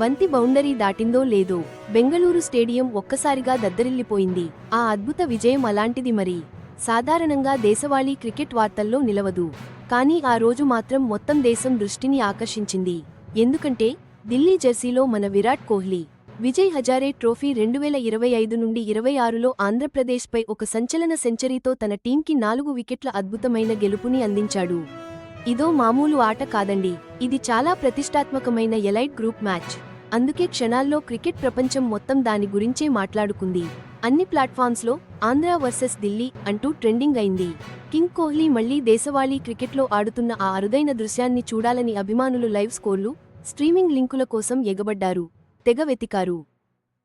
బంతి బౌండరీ దాటిందో లేదో బెంగళూరు స్టేడియం ఒక్కసారిగా దద్దరిల్లిపోయింది. ఆ అద్భుత విజయం అలాంటిది మరి. సాధారణంగా దేశవాళీ క్రికెట్ వార్తల్లో నిలవదు. కానీ ఆ రోజు మాత్రం మొత్తం దేశం దృష్టిని ఆకర్షించింది. ఎందుకంటే ఢిల్లీ జెర్సీలో మన విరాట్ కోహ్లీ విజయ్ హజారే ట్రోఫీ రెండు వేల ఇరవై ఐదు నుండి ఇరవై ఆరులో ఆంధ్రప్రదేశ్పై ఒక సంచలన సెంచరీతో తన టీంకి నాలుగు వికెట్ల అద్భుతమైన గెలుపుని అందించాడు. ఇదో మామూలు ఆట కాదండి. ఇది చాలా ప్రతిష్టాత్మకమైన ఎలైట్ గ్రూప్ మ్యాచ్. అందుకే క్షణాల్లో క్రికెట్ ప్రపంచం మొత్తం దాని గురించే మాట్లాడుకుంది. అన్ని ప్లాట్ఫామ్స్లో ఆంధ్ర వర్సెస్ ఢిల్లీ అంటూ ట్రెండింగ్ అయింది. కింగ్ కోహ్లీ మళ్ళీ దేశవాళీ క్రికెట్లో ఆడుతున్న ఆ అరుదైన దృశ్యాన్ని చూడాలని అభిమానులు లైవ్ స్కోర్లు స్ట్రీమింగ్ లింకుల కోసం ఎగబడ్డారు. తెగ వెతికారు.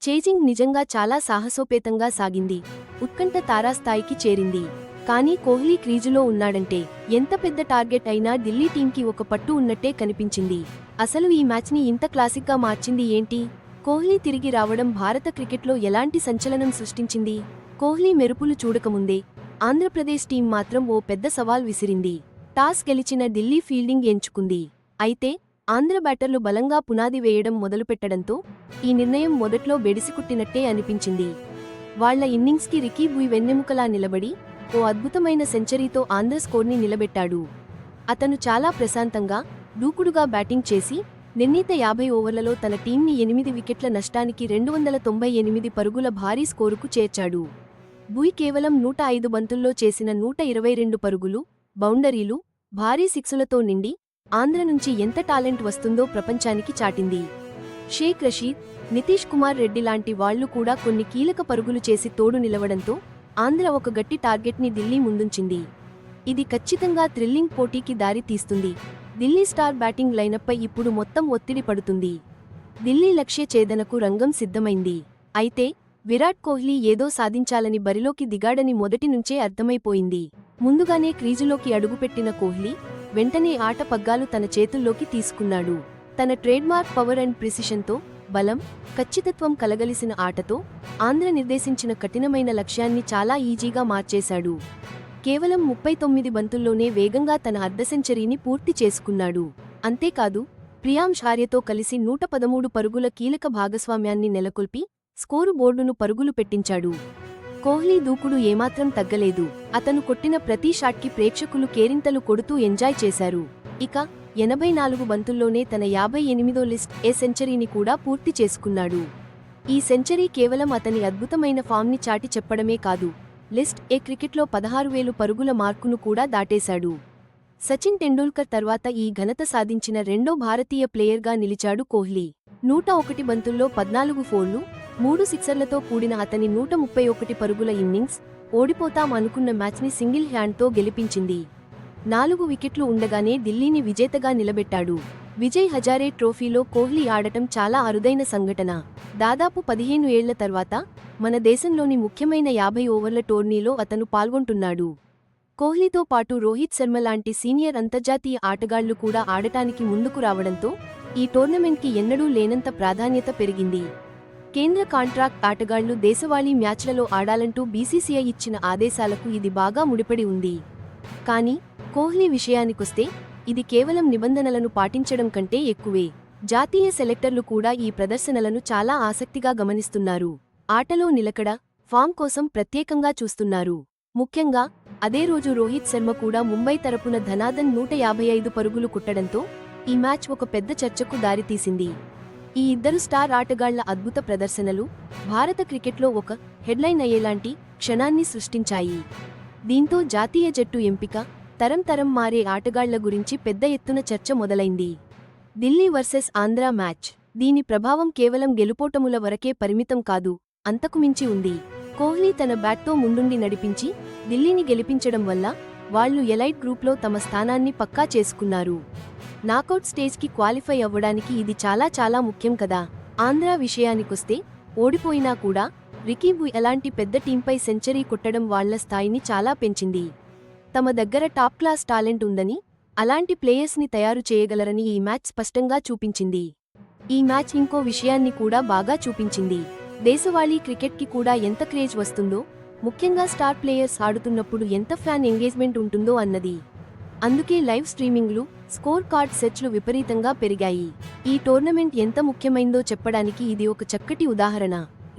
చేజింగ్ నిజంగా చాలా సాహసోపేతంగా సాగింది. ఉత్కంఠ తారాస్థాయికి చేరింది. కానీ కోహ్లీ క్రీజులో ఉన్నాడంటే ఎంత పెద్ద టార్గెట్ అయినా ఢిల్లీ టీంకి ఒక పట్టు ఉన్నట్టే కనిపించింది. అసలు ఈ మ్యాచ్ని ఇంత క్లాసిక్గా మార్చింది ఏంటి? కోహ్లీ తిరిగి రావడం భారత క్రికెట్లో ఎలాంటి సంచలనం సృష్టించింది? కోహ్లీ మెరుపులు చూడకముందే ఆంధ్రప్రదేశ్ టీం మాత్రం ఓ పెద్ద సవాల్ విసిరింది. టాస్ గెలిచిన ఢిల్లీ ఫీల్డింగ్ ఎంచుకుంది. అయితే ఆంధ్ర బ్యాటర్లు బలంగా పునాది వేయడం మొదలుపెట్టడంతో ఈ నిర్ణయం మొదట్లో బెడిసికుట్టినట్టే అనిపించింది. వాళ్ళ ఇన్నింగ్స్కి రికీ బుయ్ వెన్నెముకలా నిలబడి ఓ అద్భుతమైన సెంచరీతో ఆంధ్ర స్కోర్ని నిలబెట్టాడు. అతను చాలా ప్రశాంతంగా దూకుడుగా బ్యాటింగ్ చేసి నిర్ణీత యాభై ఓవర్లలో తన టీంని ఎనిమిది వికెట్ల నష్టానికి రెండు వందల తొంభై ఎనిమిది పరుగుల భారీ స్కోరుకు చేర్చాడు. బుయ్ కేవలం నూట ఐదు బంతుల్లో చేసిన నూట ఇరవై రెండు పరుగులు బౌండరీలు భారీ సిక్సులతో నిండి ఆంధ్ర నుంచి ఎంత టాలెంట్ వస్తుందో ప్రపంచానికి చాటింది. షేక్ రషీద్ నితీష్ కుమార్ రెడ్డి లాంటి వాళ్ళు కూడా కొన్ని కీలక పరుగులు చేసి తోడు నిలవడంతో ఆంధ్ర ఒక గట్టి టార్గెట్ని ఢిల్లీ ముందుంచింది. ఇది ఖచ్చితంగా థ్రిల్లింగ్ పోటీకి దారి తీస్తుంది. ఢిల్లీ స్టార్ బ్యాటింగ్ లైనప్పై ఇప్పుడు మొత్తం ఒత్తిడి పడుతుంది. ఢిల్లీ లక్ష్య ఛేదనకు రంగం సిద్ధమైంది. అయితే విరాట్ కోహ్లీ ఏదో సాధించాలని బరిలోకి దిగాడని మొదటి నుంచే అర్థమైపోయింది. ముందుగానే క్రీజులోకి అడుగుపెట్టిన కోహ్లీ వెంటనే ఆట పగ్గాలు తన చేతుల్లోకి తీసుకున్నాడు. తన ట్రేడ్మార్క్ పవర్ అండ్ ప్రిసిషన్తో బలం ఖచ్చితత్వం కలగలిసిన ఆటతో ఆంధ్ర నిర్దేశించిన కఠినమైన లక్ష్యాన్ని చాలా ఈజీగా మార్చేశాడు. కేవలం ముప్పై తొమ్మిది బంతుల్లోనే వేగంగా తన అర్ధ సెంచరీని పూర్తి చేసుకున్నాడు. అంతేకాదు ప్రియాంష్ ఆర్యతో కలిసి నూట పదమూడు పరుగుల కీలక భాగస్వామ్యాన్ని నెలకొల్పి స్కోరు బోర్డును పరుగులు పెట్టించాడు. కోహ్లీ దూకుడు ఏమాత్రం తగ్గలేదు. అతను కొట్టిన ప్రతి షాట్కి ప్రేక్షకులు కేరింతలు కొడుతూ ఎంజాయ్ చేశారు. ఇక ఎనభై నాలుగు బంతుల్లోనే తన యాభై ఎనిమిదో లిస్ట్ ఏ సెంచరీని కూడా పూర్తి చేసుకున్నాడు. ఈ సెంచరీ కేవలం అతని అద్భుతమైన ఫామ్ని చాటి చెప్పడమే కాదు లిస్ట్ ఏ క్రికెట్లో పదహారు వేలు పరుగుల మార్కును కూడా దాటేశాడు. సచిన్ టెండూల్కర్ తర్వాత ఈ ఘనత సాధించిన రెండో భారతీయ ప్లేయర్గా నిలిచాడు కోహ్లీ. నూట ఒకటి బంతుల్లో పద్నాలుగు ఫోర్లు మూడు సిక్సర్లతో కూడిన అతని నూట ముప్పై ఒకటి పరుగుల ఇన్నింగ్స్ ఓడిపోతాం అనుకున్న మ్యాచ్ని సింగిల్ హ్యాండ్తో గెలిపించింది. నాలుగు వికెట్లు ఉండగానే ఢిల్లీని విజేతగా నిలబెట్టాడు. విజయ్ హజారే ట్రోఫీలో కోహ్లీ ఆడటం చాలా అరుదైన సంఘటన. దాదాపు పదిహేను ఏళ్ళ తర్వాత మన దేశంలోని ముఖ్యమైన యాభై ఓవర్ల టోర్నీలో అతను పాల్గొంటున్నాడు. కోహ్లీతో పాటు రోహిత్ శర్మ లాంటి సీనియర్ అంతర్జాతీయ ఆటగాళ్ళు కూడా ఆడటానికి ముందుకు రావడంతో ఈ టోర్నమెంట్కి ఎన్నడూ లేనంత ప్రాధాన్యత పెరిగింది. కేంద్ర కాంట్రాక్ట్ ఆటగాళ్ళు దేశవాళీ మ్యాచ్లలో ఆడాలంటూ బీసీసీఐ ఇచ్చిన ఆదేశాలకు ఇది బాగా ముడిపడి ఉంది. కానీ కోహ్లీ విషయానికొస్తే ఇది కేవలం నిబంధనలను పాటించడం కంటే ఎక్కువే. జాతీయ సెలెక్టర్లు కూడా ఈ ప్రదర్శనలను చాలా ఆసక్తిగా గమనిస్తున్నారు. ఆటలో నిలకడ ఫామ్ కోసం ప్రత్యేకంగా చూస్తున్నారు. ముఖ్యంగా అదే రోజు రోహిత్ శర్మ కూడా ముంబై తరపున ధనాదన్ నూట యాభై ఐదు పరుగులు కుట్టడంతో ఈ మ్యాచ్ ఒక పెద్ద చర్చకు దారితీసింది. ఈ ఇద్దరు స్టార్ ఆటగాళ్ళ అద్భుత ప్రదర్శనలు భారత క్రికెట్లో ఒక హెడ్లైన్ అయ్యేలాంటి క్షణాన్ని సృష్టించాయి. దీంతో జాతీయ జట్టు ఎంపిక తరం తరం మారే ఆటగాళ్ళ గురించి పెద్ద ఎత్తున చర్చ మొదలైంది. Delhi versus Andhra match. దీని ప్రభావం కేవలం గెలుపోటముల వరకే పరిమితం కాదు అంతకుమించి ఉంది. కోహ్లీ తన బ్యాట్తో ముందుండి నడిపించి ఢిల్లీని గెలిపించడం వల్ల వాళ్ళు ఎలైట్ గ్రూప్లో తమ స్థానాన్ని పక్కా చేసుకున్నారు. నాకౌట్ స్టేజ్కి క్వాలిఫై అవ్వడానికి ఇది చాలా చాలా ముఖ్యం కదా. ఆంధ్ర విషయానికొస్తే ఓడిపోయినా కూడా రికీబు ఎలాంటి పెద్ద టీంపై సెంచరీ కొట్టడం వాళ్ళ స్థాయిని చాలా పెంచింది. తమ దగ్గర టాప్ క్లాస్ టాలెంట్ ఉందని అలాంటి ప్లేయర్స్ని తయారు చేయగలరని ఈ మ్యాచ్ స్పష్టంగా చూపించింది. ఈ మ్యాచ్ ఇంకో విషయాన్ని కూడా బాగా చూపించింది. దేశవాళీ క్రికెట్కి కూడా ఎంత క్రేజ్ వస్తుందో ముఖ్యంగా స్టార్ ప్లేయర్స్ ఆడుతున్నప్పుడు ఎంత ఫ్యాన్ ఎంగేజ్మెంట్ ఉంటుందో అన్నది. అందుకే లైవ్ స్ట్రీమింగ్లు స్కోర్ కార్డ్ సెర్చ్లు విపరీతంగా పెరిగాయి. ఈ టోర్నమెంట్ ఎంత ముఖ్యమైందో చెప్పడానికి ఇది ఒక చక్కటి ఉదాహరణ.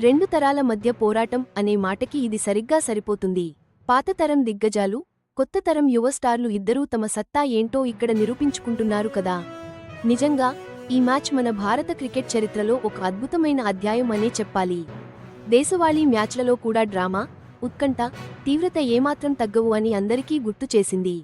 రెండు తరాల మధ్య పోరాటం అనే మాటకి ఇది సరిగ్గా సరిపోతుంది. పాత తరం దిగ్గజాలు కొత్త తరం యువ స్టార్లు ఇద్దరూ తమ సత్తా ఏంటో ఇక్కడ నిరూపించుకుంటున్నారు కదా. నిజంగా ఈ మ్యాచ్ మన భారత క్రికెట్ చరిత్రలో ఒక అద్భుతమైన అధ్యాయం అనే చెప్పాలి. దేశవాళీ మ్యాచ్లలో కూడా డ్రామా ఉత్కంఠ తీవ్రత ఏమాత్రం తగ్గవు అని అందరికీ గుర్తు చేసింది.